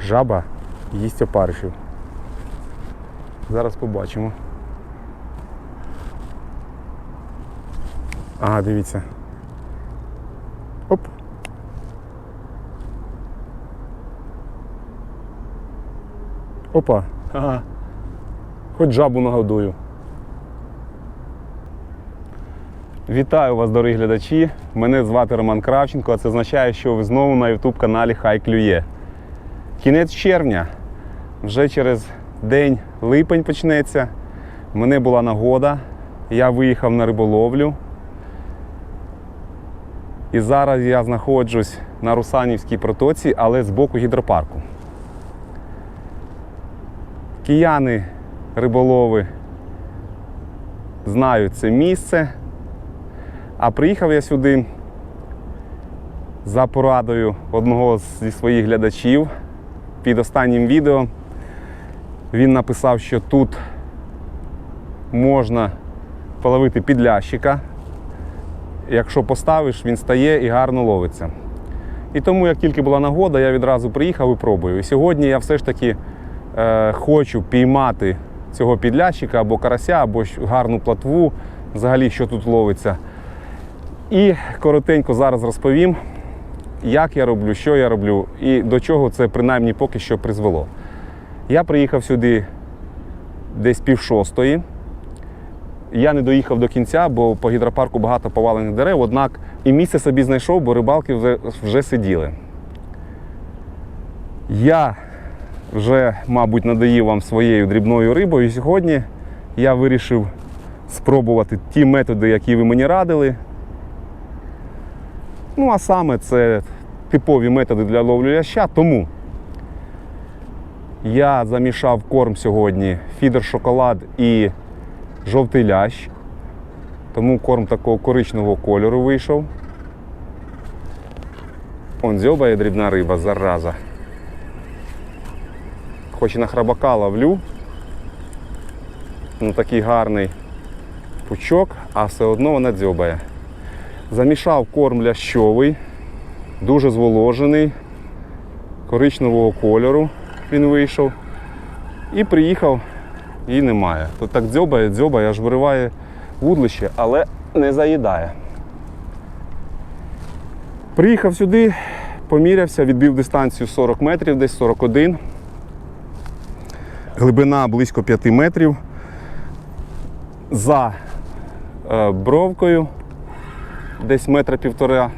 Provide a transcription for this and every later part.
жаба їсть опаришів. Зараз побачимо. Ага, дивіться. Оп. Опа. Ага. Хоч жабу нагодую. Вітаю вас, дорогі глядачі. Мене звати Роман Кравченко, а це означає, що ви знову на YouTube каналі Хай Клює. Кінець червня. Вже через день липень почнеться. У мене була нагода. Я виїхав на риболовлю. І зараз я знаходжусь на Русанівській протоці, але з боку гідропарку. Кияни, риболови знають це місце. А приїхав я сюди за порадою одного зі своїх глядачів під останнім відео. Він написав, що тут можна половити підлящика. Якщо поставиш, він стає і гарно ловиться. І тому, як тільки була нагода, я відразу приїхав і пробую. І сьогодні я все ж таки е, хочу піймати цього підлящика або карася, або гарну платву, взагалі, що тут ловиться. І коротенько зараз розповім, як я роблю, що я роблю і до чого це принаймні поки що призвело. Я приїхав сюди десь пів шостої. Я не доїхав до кінця, бо по гідропарку багато повалених дерев, однак і місце собі знайшов, бо рибалки вже, вже сиділи. Я вже, мабуть, надоїв вам своєю дрібною рибою. Сьогодні я вирішив спробувати ті методи, які ви мені радили. Ну, а саме це типові методи для ловлі ляща. Тому я замішав корм сьогодні, фідер шоколад і жовтий лящ. Тому корм такого коричневого кольору вийшов. Он дзьобає дрібна риба, зараза. Хоч і на храбака ловлю. Ну такий гарний пучок, а все одно вона дзьобає. Замішав корм лящовий, дуже зволожений, коричневого кольору він вийшов. І приїхав, і немає. Тут так дзьобає, дзьобає, аж вириває вудлище, але не заїдає. Приїхав сюди, помірявся, відбив дистанцію 40 метрів, десь 41. Глибина близько 5 метрів. За е, бровкою десь метра півтора.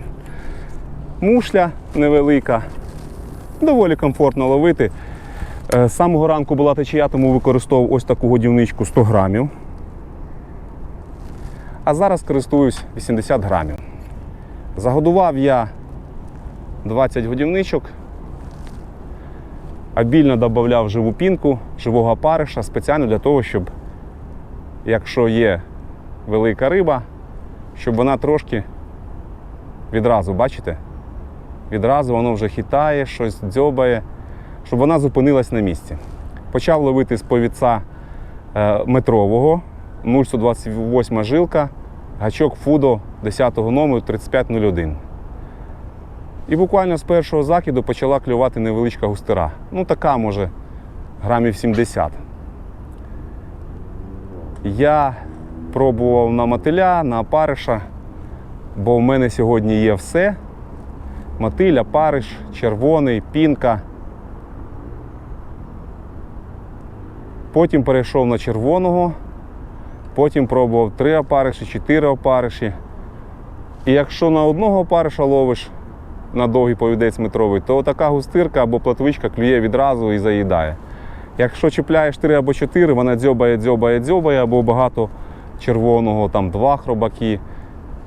Мушля невелика, доволі комфортно ловити. Е, З самого ранку була течія, тому використовував ось таку годівничку 100 грамів. А зараз користуюсь 80 грамів. Загодував я 20 годівничок, обільно додавав живу пінку, живого париша спеціально для того, щоб, якщо є велика риба, щоб вона трошки відразу, бачите? Відразу воно вже хитає, щось дзьобає, щоб вона зупинилась на місці. Почав ловити з повідця е, метрового, 0,128 жилка, гачок Фудо 10 номеру 3501. І буквально з першого закиду почала клювати невеличка густера. Ну, така, може, грамів 70. Я пробував на мотиля, на опариша, бо в мене сьогодні є все. Мотиль, опариш, червоний, пінка. Потім перейшов на червоного, потім пробував три опариші, чотири опариші. І якщо на одного опариша ловиш на довгий повідець метровий, то така густирка або платвичка клює відразу і заїдає. Якщо чіпляєш 3 або 4, вона дзьобає, дзьобає, дзьобає, або багато червоного, там два хробаки,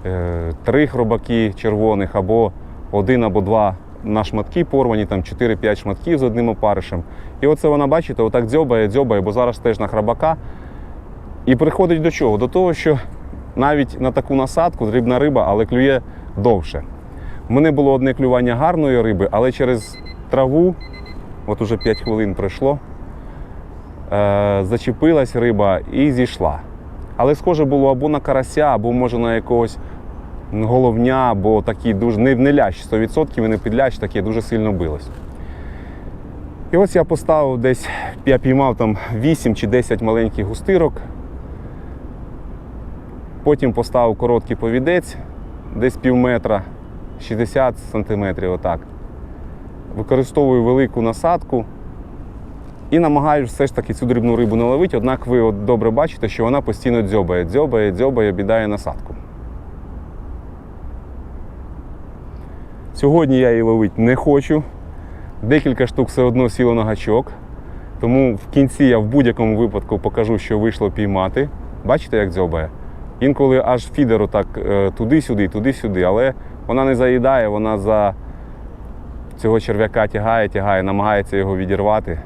е, три хробаки червоних, або один або два на шматки порвані, там 4-5 шматків з одним опаришем. І оце вона, бачите, отак дзьобає, дзьобає, бо зараз теж на храбака. І приходить до чого? До того, що навіть на таку насадку дрібна риба, але клює довше. У мене було одне клювання гарної риби, але через траву, от уже 5 хвилин пройшло, е, зачепилась риба і зійшла. Але схоже було або на карася, або може на якогось головня, бо такий дуже не, не лящ 100% і не підлящ, таке дуже сильно билось. І ось я поставив десь, я піймав там 8 чи 10 маленьких густирок. Потім поставив короткий повідець, десь пів метра, 60 сантиметрів, отак. Використовую велику насадку і намагаюся все ж таки цю дрібну рибу не ловити, однак ви от добре бачите, що вона постійно дзьобає, дзьобає, дзьобає, обідає насадку. Сьогодні я її ловити не хочу. Декілька штук все одно сіло на гачок. Тому в кінці я в будь-якому випадку покажу, що вийшло піймати. Бачите, як дзьобає? Інколи аж фідеру так е, туди-сюди, туди-сюди, але вона не заїдає, вона за цього черв'яка тягає, тягає, намагається його відірвати.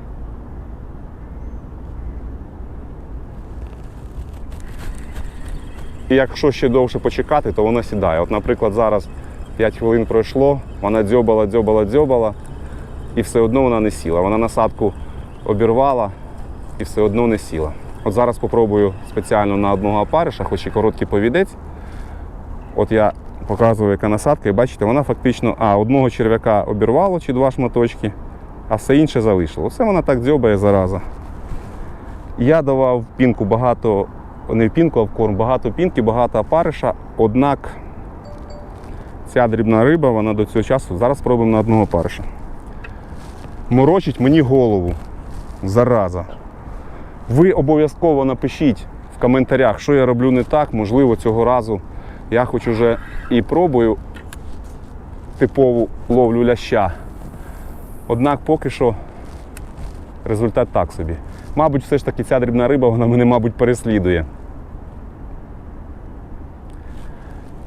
І якщо ще довше почекати, то вона сідає. От, наприклад, зараз 5 хвилин пройшло, вона дзьобала, дзьобала, дзьобала, і все одно вона не сіла. Вона насадку обірвала і все одно не сіла. От зараз спробую спеціально на одного опариша, хоч і короткий повідець. От я показую, яка насадка, і бачите, вона фактично а, одного черв'яка обірвало чи два шматочки, а все інше залишило. Все вона так дзьобає зараза. Я давав пінку багато, не в пінку, а в корм, багато пінки, багато опариша. Однак ця дрібна риба, вона до цього часу, зараз спробуємо на одного опариша. Морочить мені голову. Зараза. Ви обов'язково напишіть в коментарях, що я роблю не так. Можливо, цього разу я хоч уже і пробую типову ловлю ляща. Однак поки що результат так собі. Мабуть, все ж таки ця дрібна риба, вона мене, мабуть, переслідує.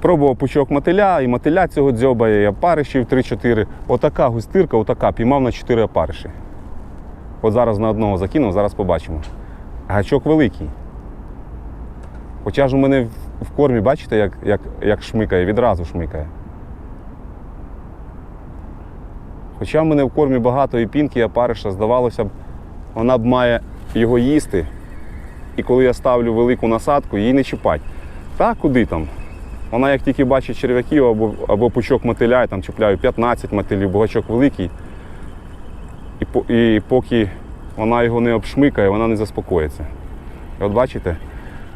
Пробував пучок мотиля, і мотиля цього дзьобає, і опаришів 3-4. Отака густирка, отака, піймав на 4 опариші. От зараз на одного закинув, зараз побачимо. Гачок великий. Хоча ж у мене в кормі, бачите, як, як, як шмикає, відразу шмикає. Хоча в мене в кормі багато і пінки, і опариша, здавалося б, вона б має його їсти. І коли я ставлю велику насадку, її не чіпать. Та куди там? Вона як тільки бачить черв'яків або, або пучок мотиля, я там чіпляю 15 мотилів, бо гачок великий. І, по- і поки вона його не обшмикає, вона не заспокоїться. І от бачите,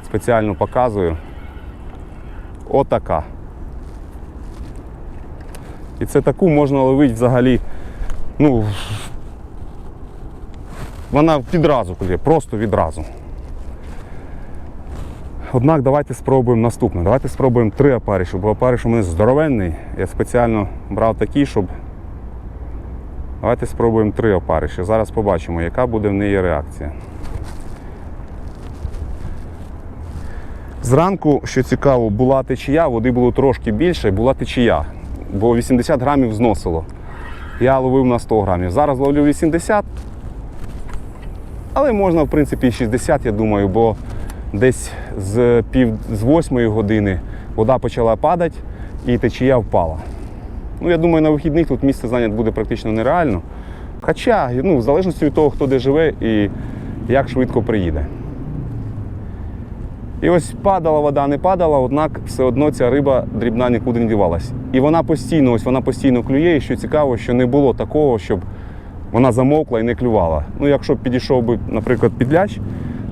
спеціально показую. Отака. І це таку можна ловити взагалі. Ну, вона відразу клює, просто відразу. Однак давайте спробуємо наступне. Давайте спробуємо три опариші, бо опариш у мене здоровенний. Я спеціально брав такий, щоб. Давайте спробуємо три опариші. Зараз побачимо, яка буде в неї реакція. Зранку, що цікаво, була течія, води було трошки більше, була течія, бо 80 грамів зносило. Я ловив на 100 грамів. Зараз ловлю 80, але можна, в принципі, і 60, я думаю, бо десь з пів з восьмої години вода почала падати і течія впала. Ну, я думаю, на вихідних тут місце зайняти буде практично нереально. Хоча, ну, в залежності від того, хто де живе і як швидко приїде. І ось падала вода, не падала, однак все одно ця риба дрібна нікуди не дівалась. І вона постійно, ось вона постійно клює, і що цікаво, що не було такого, щоб вона замовкла і не клювала. Ну, якщо б підійшов би, наприклад, підляч,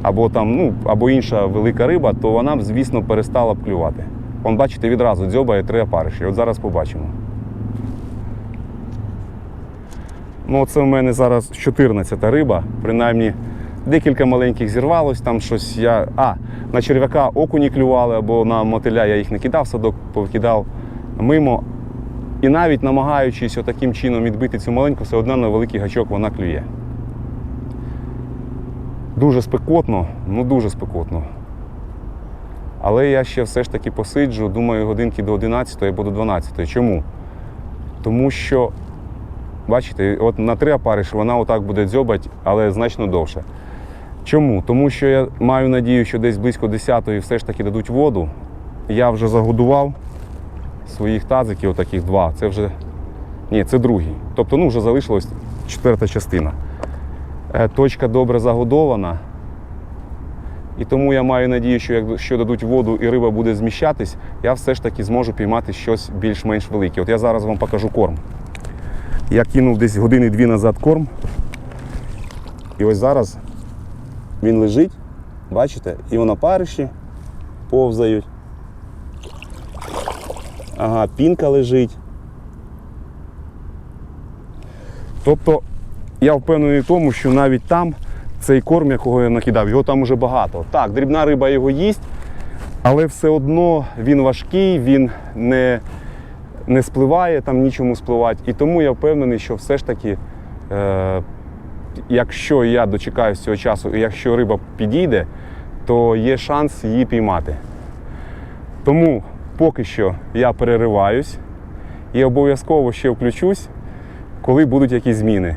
або там, ну, або інша велика риба, то вона б, звісно, перестала б клювати. Вон, бачите, відразу дзьобає три опариші. От зараз побачимо. Ну, це в мене зараз 14-та риба, принаймні декілька маленьких зірвалось, там щось я. А, на черв'яка окуні клювали або на мотиля я їх не кидав, садок повкидав мимо. І навіть намагаючись отаким чином відбити цю маленьку, все одно на великий гачок вона клює. Дуже спекотно, ну дуже спекотно. Але я ще все ж таки посиджу, думаю, годинки до 11 або до 12. Чому? Тому що, бачите, от на три опариші вона отак буде дзьобати, але значно довше. Чому? Тому що я маю надію, що десь близько 10-ї все ж таки дадуть воду. Я вже загодував своїх тазиків, отаких два. Це вже. Ні, це другий. Тобто, ну, вже залишилась четверта частина. Е, Точка добре загодована. І тому я маю надію, що якщо дадуть воду і риба буде зміщатись, я все ж таки зможу піймати щось більш-менш велике. От я зараз вам покажу корм. Я кинув десь години-дві назад корм. І ось зараз він лежить, бачите, і на париші повзають. Ага, пінка лежить. Тобто я впевнений в тому, що навіть там цей корм, якого я накидав, його там уже багато. Так, дрібна риба його їсть, але все одно він важкий, він не, не спливає, там нічому спливати. І тому я впевнений, що все ж таки, е, якщо я дочекаюсь цього часу, і якщо риба підійде, то є шанс її піймати. Тому поки що я перериваюсь і обов'язково ще включусь, коли будуть якісь зміни.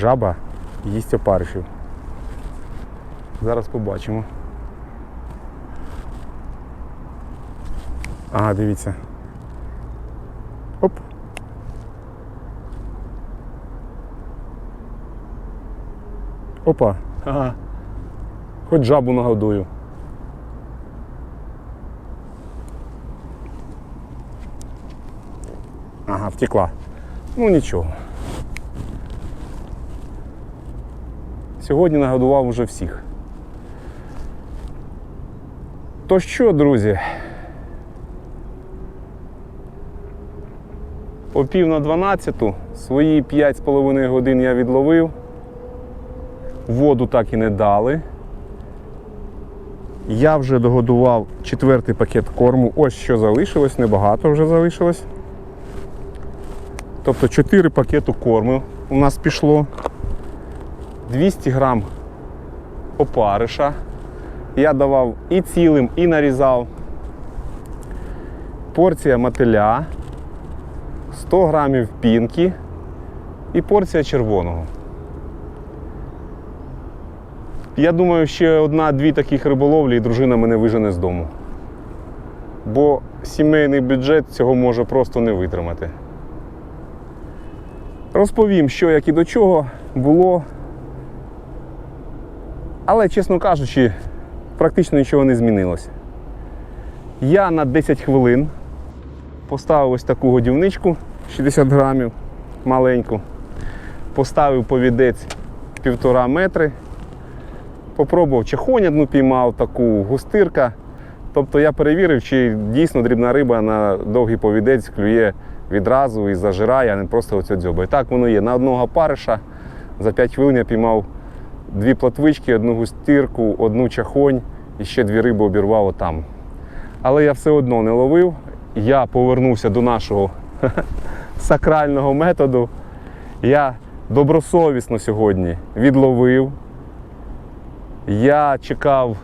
Жаба їсть опаришів. Зараз побачимо. Ага, дивіться. Оп. Опа. Ага. Хоч жабу нагодую. Ага, втекла. Ну нічого. Сьогодні нагодував уже всіх. То що, друзі? О пів на 12 свої 5,5 годин я відловив. Воду так і не дали. Я вже догодував четвертий пакет корму. Ось що залишилось, небагато вже залишилось. Тобто 4 пакету корму у нас пішло. 200 грам опариша. Я давав і цілим, і нарізав. Порція мотиля, 100 грамів пінки і порція червоного. Я думаю, ще одна-дві таких риболовлі і дружина мене вижене з дому. Бо сімейний бюджет цього може просто не витримати. Розповім, що як і до чого було. Але, чесно кажучи, практично нічого не змінилося. Я на 10 хвилин поставив ось таку годівничку 60 грамів маленьку, поставив повідець півтора метри, попробував чахонь одну піймав, таку густирка. Тобто я перевірив, чи дійсно дрібна риба на довгий повідець клює відразу і зажирає, а не просто оце дзьобає. Так воно є. На одного париша за 5 хвилин я піймав дві платвички, одну густирку, одну чахонь і ще дві риби обірвав отам. Але я все одно не ловив. Я повернувся до нашого сакрального методу. Я добросовісно сьогодні відловив. Я чекав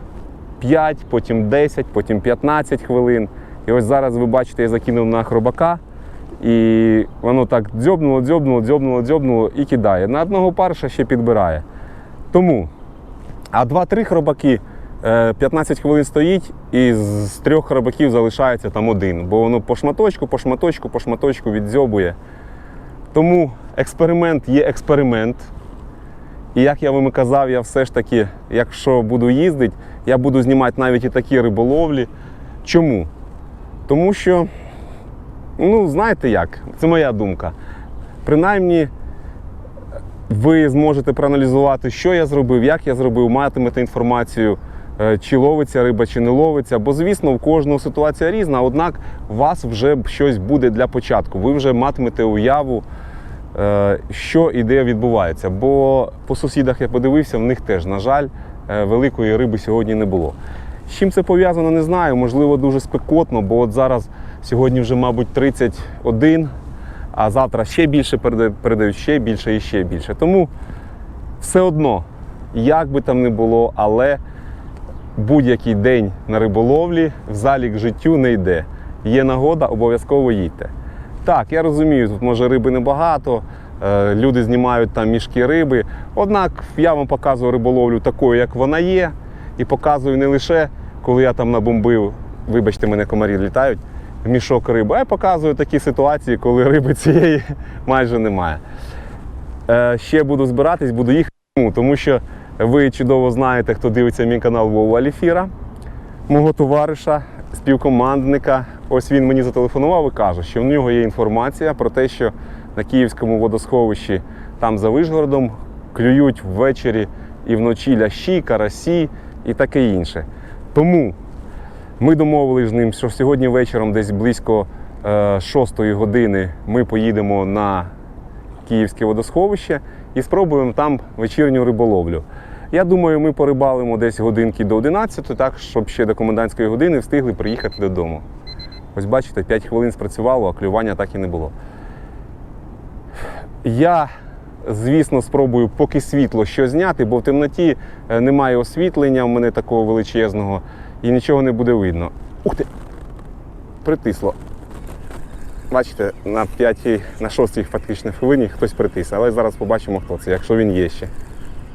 5, потім 10, потім 15 хвилин. І ось зараз ви бачите, я закинув на хробака. І воно так дзьобнуло, дзьобнуло, дзьобнуло, дзьобнуло і кидає. На одного парша ще підбирає. Тому, а 2-3 хробаки е, 15 хвилин стоїть, і з трьох хробаків залишається там один, бо воно по шматочку, по шматочку, по шматочку віддзьобує. Тому експеримент є експеримент. І як я вам і казав, я все ж таки, якщо буду їздити, я буду знімати навіть і такі риболовлі. Чому? Тому що, ну, знаєте як, це моя думка. Принаймні, ви зможете проаналізувати, що я зробив, як я зробив, матимете інформацію, е, чи ловиться риба, чи не ловиться. Бо, звісно, у кожного ситуація різна, однак у вас вже щось буде для початку. Ви вже матимете уяву, е, що і де відбувається. Бо по сусідах я подивився, в них теж, на жаль, е, великої риби сьогодні не було. З чим це пов'язано, не знаю. Можливо, дуже спекотно, бо от зараз сьогодні вже, мабуть, 31, а завтра ще більше передають, ще більше і ще більше. Тому все одно, як би там не було, але будь-який день на риболовлі в залік життю не йде. Є нагода, обов'язково їдьте. Так, я розумію, тут може риби небагато, е, люди знімають там мішки риби. Однак я вам показую риболовлю такою, як вона є, і показую не лише, коли я там набомбив, вибачте, мене комарі літають, мішок риби, а я показую такі ситуації, коли риби цієї майже немає. Е, Ще буду збиратись, буду їхати. Тому що ви чудово знаєте, хто дивиться мій канал Вова Аліфіра, мого товариша, співкомандника. Ось він мені зателефонував і каже, що в нього є інформація про те, що на Київському водосховищі там за Вишгородом клюють ввечері і вночі лящі, карасі і таке інше. Тому ми домовилися з ним, що сьогодні вечором, десь близько 6 години, ми поїдемо на Київське водосховище і спробуємо там вечірню риболовлю. Я думаю, ми порибалимо десь годинки до 11, так, щоб ще до комендантської години встигли приїхати додому. Ось бачите, 5 хвилин спрацювало, а клювання так і не було. Я, звісно, спробую поки світло що зняти, бо в темноті е, немає освітлення в мене такого величезного і нічого не буде видно. Ух ти! Притисло. Бачите, на п'ятій, на шостій фактично хвилині хтось притис, але зараз побачимо, хто це, якщо він є ще.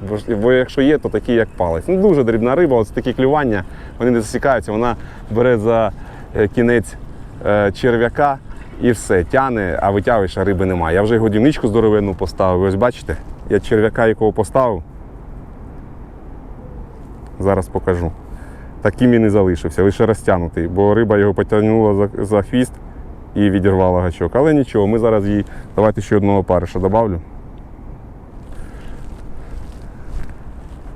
Бо, бо якщо є, то такий, як палець. Ну, дуже дрібна риба, ось такі клювання, вони не засікаються, вона бере за е, кінець е, черв'яка і все, тяне, а витягуєш, а риби немає. Я вже годівничку здоровенну поставив. Ось бачите, я черв'яка, якого поставив. Зараз покажу. Таким і залишився, лише розтягнутий, бо риба його потягнула за, за хвіст і відірвала гачок. Але нічого, ми зараз їй давайте ще одного париша добавлю.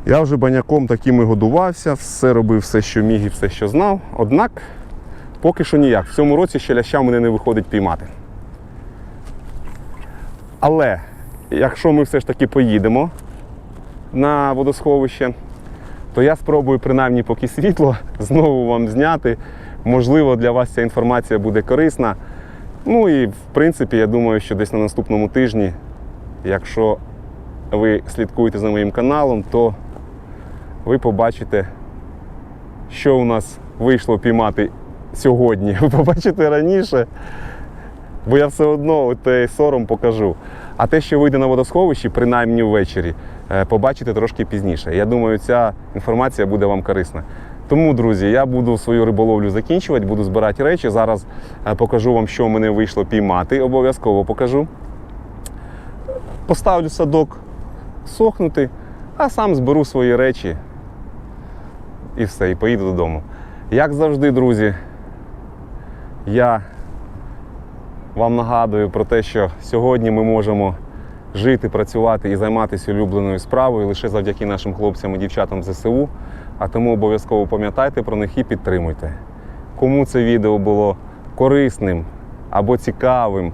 Я вже баняком таким і годувався, все робив, все, що міг і все, що знав. Однак поки що ніяк. В цьому році ще ляща мене не виходить піймати. Але якщо ми все ж таки поїдемо на водосховище, то я спробую принаймні поки світло знову вам зняти. Можливо, для вас ця інформація буде корисна. Ну і в принципі, я думаю, що десь на наступному тижні, якщо ви слідкуєте за моїм каналом, то ви побачите, що у нас вийшло піймати сьогодні. Ви побачите раніше, бо я все одно той сором покажу. А те, що вийде на водосховищі, принаймні ввечері, побачите трошки пізніше. Я думаю, ця інформація буде вам корисна. Тому, друзі, я буду свою риболовлю закінчувати, буду збирати речі. Зараз е, покажу вам, що в мене вийшло піймати. Обов'язково покажу. Поставлю садок сохнути, а сам зберу свої речі і все, і поїду додому. Як завжди, друзі, я вам нагадую про те, що сьогодні ми можемо жити, працювати і займатися улюбленою справою лише завдяки нашим хлопцям і дівчатам ЗСУ. А тому обов'язково пам'ятайте про них і підтримуйте. Кому це відео було корисним або цікавим,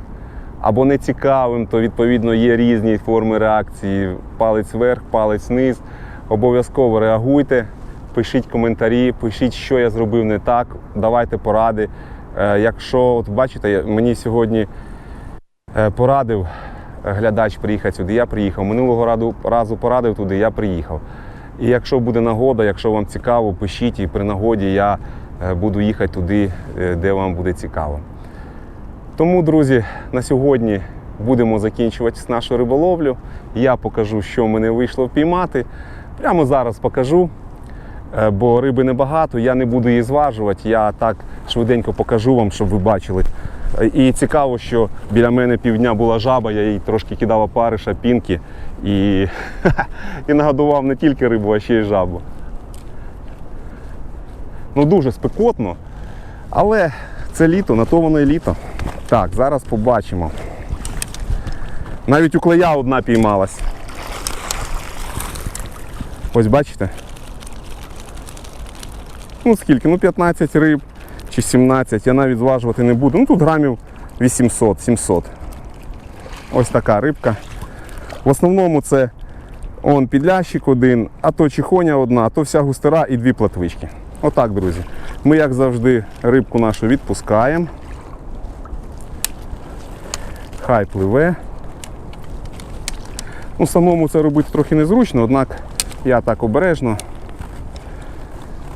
або не цікавим, то відповідно є різні форми реакції: палець вверх, палець вниз. Обов'язково реагуйте, пишіть коментарі, пишіть, що я зробив не так, давайте поради. Е, Якщо от бачите, мені сьогодні е, порадив глядач приїхати сюди, я приїхав. Минулого разу порадив туди, я приїхав. І якщо буде нагода, якщо вам цікаво, пишіть і при нагоді я е, буду їхати туди, е, де вам буде цікаво. Тому, друзі, на сьогодні будемо закінчувати нашу риболовлю. Я покажу, що мене вийшло впіймати. Прямо зараз покажу, е, бо риби небагато, я не буду її зважувати. Я так швиденько покажу вам, щоб ви бачили. І цікаво, що біля мене півдня була жаба, я їй трошки кидав опариша, пінки і, і нагодував не тільки рибу, а ще й жабу. Ну дуже спекотно, але це літо, на то воно і літо. Так, зараз побачимо. Навіть у клея одна піймалась. Ось бачите? Ну скільки? Ну 15 риб чи 17, я навіть зважувати не буду. Ну тут грамів 800-700. Ось така рибка. В основному це он підлящик один, а то чихоня одна, а то вся густера і дві платвички. Отак, друзі. Ми, як завжди, рибку нашу відпускаємо. Хай пливе. Ну, самому це робити трохи незручно, однак я так обережно.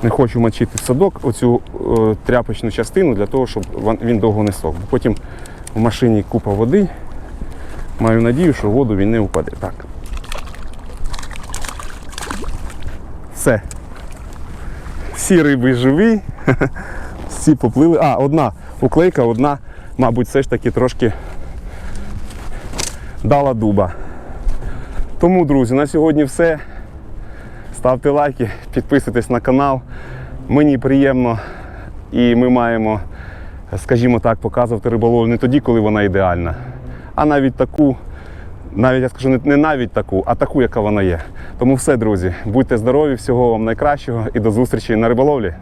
Не хочу мочити в садок оцю е, тряпочну частину для того, щоб він довго не сох. Потім в машині купа води. Маю надію, що воду він не впаде. Так. Все. Всі риби живі. Всі поплили. А, одна уклейка, одна, мабуть, все ж таки трошки дала дуба. Тому, друзі, на сьогодні все. Ставте лайки, підписуйтесь на канал. Мені приємно і ми маємо, скажімо так, показувати риболовлю не тоді, коли вона ідеальна, а навіть таку, навіть я скажу, не- навіть таку, а таку, яка вона є. Тому все, друзі, будьте здорові, всього вам найкращого і до зустрічі на риболовлі.